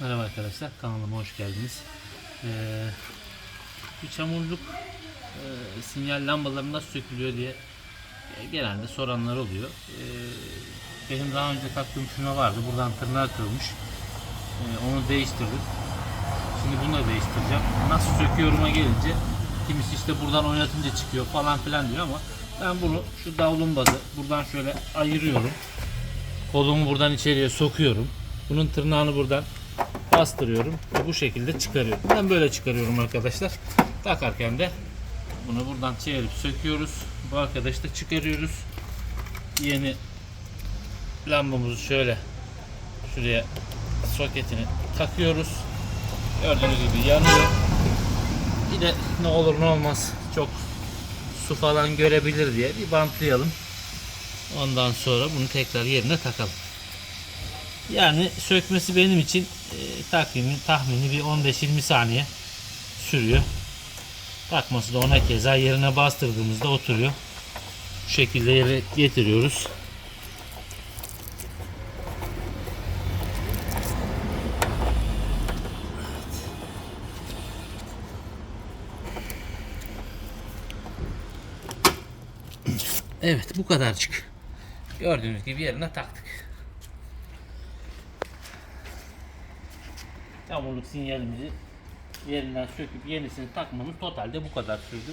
Merhaba arkadaşlar kanalıma hoş geldiniz. Ee, bir çamurluk e, sinyal lambaları nasıl sökülüyor diye e, genelde soranlar oluyor. Ee, benim daha önce taktığım şuna vardı. Buradan tırnağı kırılmış. Ee, onu değiştirdim. Şimdi bunu da değiştireceğim. Nasıl söküyorum'a gelince kimisi işte buradan oynatınca çıkıyor falan filan diyor ama ben bunu şu davlumbazı buradan şöyle ayırıyorum. Kolumu buradan içeriye sokuyorum. Bunun tırnağını buradan bastırıyorum bu şekilde çıkarıyorum. Ben böyle çıkarıyorum arkadaşlar. Takarken de bunu buradan çevirip söküyoruz. Bu arkadaşı da çıkarıyoruz. Yeni lambamızı şöyle şuraya soketini takıyoruz. Gördüğünüz gibi yanıyor. Bir de ne olur ne olmaz çok su falan görebilir diye bir bantlayalım. Ondan sonra bunu tekrar yerine takalım. Yani sökmesi benim için e, takvimi tahmini bir 15-20 saniye sürüyor. Takması da ona keza yerine bastırdığımızda oturuyor. Bu şekilde yere getiriyoruz. Evet bu kadarcık. Gördüğünüz gibi yerine taktık. Yağmurluk sinyalimizi yerinden söküp yenisini takmamız totalde bu kadar sürdü.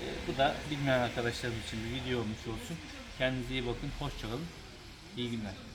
Ee, bu da bilmeyen arkadaşlarım için bir video olmuş olsun. Kendinize iyi bakın. Hoşçakalın. İyi günler.